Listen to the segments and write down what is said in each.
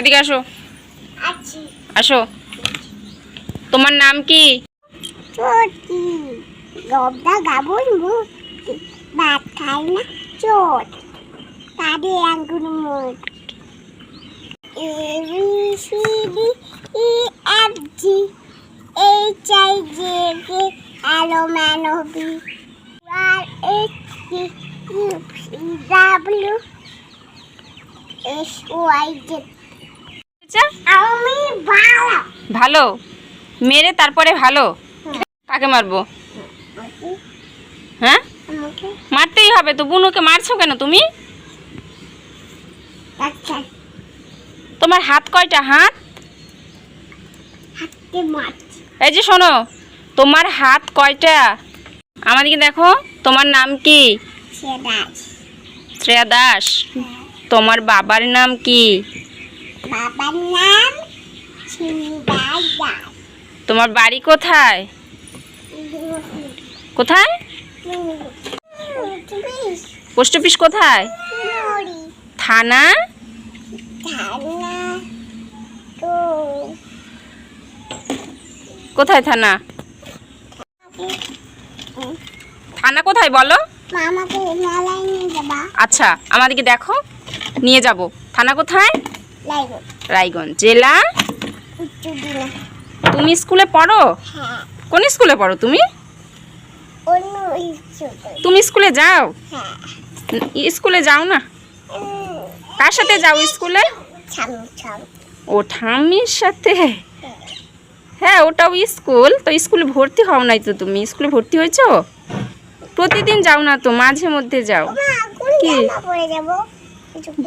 এদিকে আসো। আসো। তোমার নাম কি? গবদা গাবন ভাত খাই না চোট। আঙ্গুর মুখ A B C D E F G. H I J K L R H T U C W S Y Z. আচ্ছা, আমি ভালো ভালো। মেরে তারপরে ভালো। কাকে মারবো? হ্যাঁ? মারতেই হবে তো। বুনুকে মারছো কেন তুমি? তোমার হাত কয়টা? হাত? এই যে শোনো তোমার হাত কয়টা? আমাদেরকে দেখো তোমার নাম কি? শ্রেয়া দাস। তোমার বাবার নাম কি? নাম তোমার বাড়ি কোথায়? কোথায়? পোস্ট অফিস কোথায়? থানা? কোথায় থানা? থানা কোথায় বলো? আচ্ছা আমাদেরকে দেখো নিয়ে যাব। থানা কোথায়? রায়গঞ্জ। জেলা? তুমি স্কুলে পড়ো? হ্যাঁ। কোন স্কুলে পড়ো তুমি? তুমি স্কুলে যাও? হ্যাঁ। স্কুলে যাও না? কার সাথে যাও স্কুলে? ও ঠাম্মির সাথে? হ্যাঁ। ওটাও স্কুল। তো স্কুলে ভর্তি হও নাই তো তুমি? স্কুলে ভর্তি হয়েছো? প্রতিদিন যাও না তো মাঝে মধ্যে যাও। কি? যাব? কিছুক্ষণ।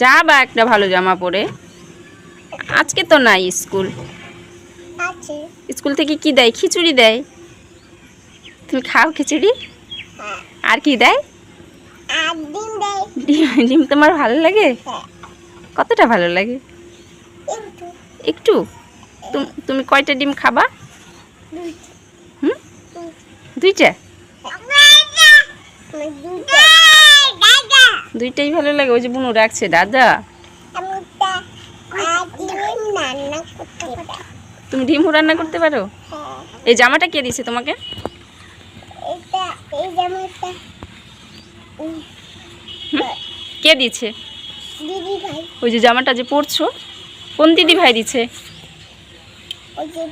যা বা একটা ভালো জামা পরে। আজকে তো নাই স্কুল। স্কুল থেকে কি দেয়? খিচুড়ি দেয়। তুমি খাও খিচুড়ি। হ্যাঁ। আর কি দেয়? ডিম তোমার ভালো লাগে? হ্যাঁ। কতটা ভালো লাগে? একটু। তুম- কয়টা ডিম খাবা? হুম? দুইটা। দুইটাই ভালো লাগে। ওই যে বুনু রাখছে দাদা। রান্না করতে পারি তুমি ডিম রান্না করতে পারো? হ্যাঁ। এই জামাটা কে দিছে তোমাকে? এটা এই জামাটা। কে দিছে দিদি ভাই। ওই যে জামাটা যে পরছো কোন দিদি ভাই দিছে ওই যে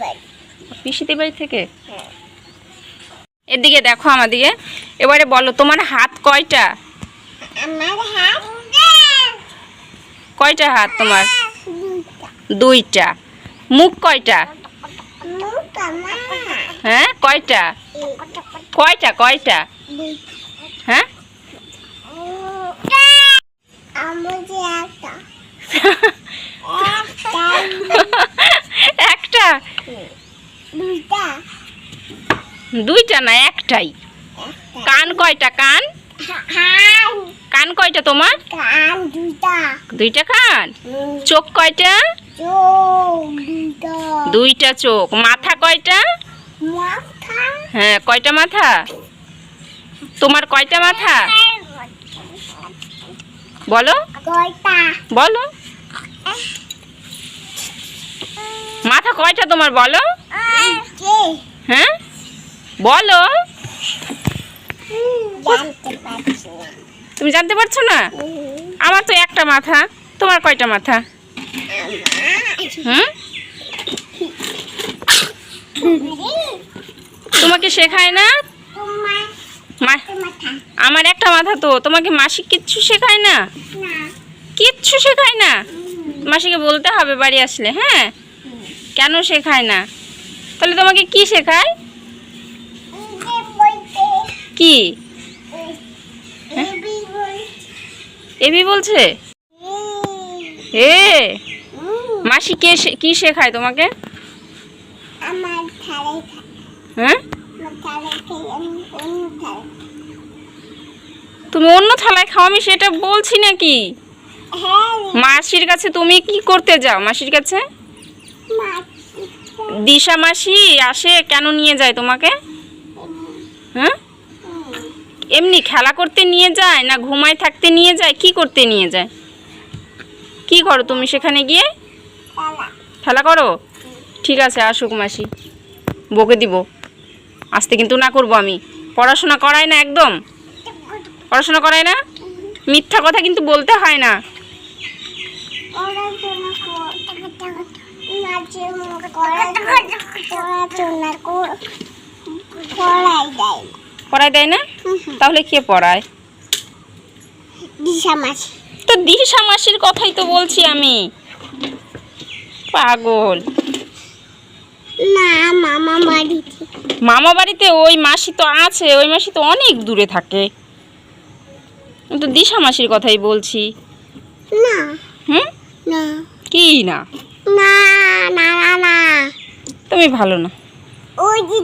বাড়ি। থেকে? হ্যাঁ। এদিকে দেখো আমাদিকে এবারে বলো তোমার হাত কয়টা? আমার হাত কয়টা হাত তোমার? দুইটা। মুখ কয়টা? হ্যাঁ কয়টা? কয়টা কয়টা? হ্যাঁ? একটা? দুইটা না একটাই। কান কয়টা, কান? কান কয়টা তোমার? কান দুইটা। দুইটা কান? চোখ কয়টা? দুইটা। চোখ। মাথা কয়টা? মাথা? হ্যাঁ কয়টা মাথা? তোমার কয়টা মাথা? বলো। বলো। মাথা কয়টা তোমার বলো? হ্যাঁ? বলো। তুমি জানতে পারছ না? আমার তো একটা মাথা, তোমার কয়টা মাথা? হুম? তোমাকে শেখায় না? আমার একটা মাথা তো, তোমাকে মাসি কিচ্ছু শেখায় না? কিচ্ছু শেখায় না? মাসিকে বলতে হবে বাড়ি আসলে হ্যাঁ? কেন শেখায় না? তাহলে তোমাকে কি শেখায়? কি? বই এবি বলছে? এ। মাসি কে শে- কি শেখায় তোমাকে? হ্যাঁ? তুমি অন্য থালায় খাও আমি সেটা বলছি নাকি? হ্যাঁ। মাসির কাছে তুমি কি করতে যাও? মাসির কাছে? দিশা মাসি আসে কেন নিয়ে যায় তোমাকে? হ্যাঁ? এমনি খেলা করতে নিয়ে যায় না ঘুমায় থাকতে নিয়ে যায়? কি করতে নিয়ে যায়? কি করো তুমি সেখানে গিয়ে? খেলা। করো? ঠিক আছে আসুক মাসি। বকে দিব। আসতে কিন্তু না করব আমি। পড়াশোনা করাই না একদম? পড়াশোনা করাই না? মিথ্যা কথা কিন্তু বলতে হয় না। পড়াশোনা কর নাচে পড়াশোনা কর পড়াই দেয়। পড়াই দেয় না? তাহলে কে পড়ায়? তো দিশা মাসির কথাই তো বলছি আমি। পাগল। না মামা বাড়িতে। মামা বাড়িতে ওই মাসি তো আছে ওই মাসি তো অনেক দূরে থাকে। তো দিশা মাসির কথাই বলছি। না। হুম? না। কি না? না না না না। তুমি ভালো না। ওই যে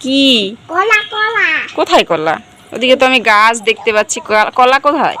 কি? কলা কলা। কোথায় কলা? ওদিকে তো আমি গাছ দেখতে পাচ্ছি। কলা- কলা কোথায়?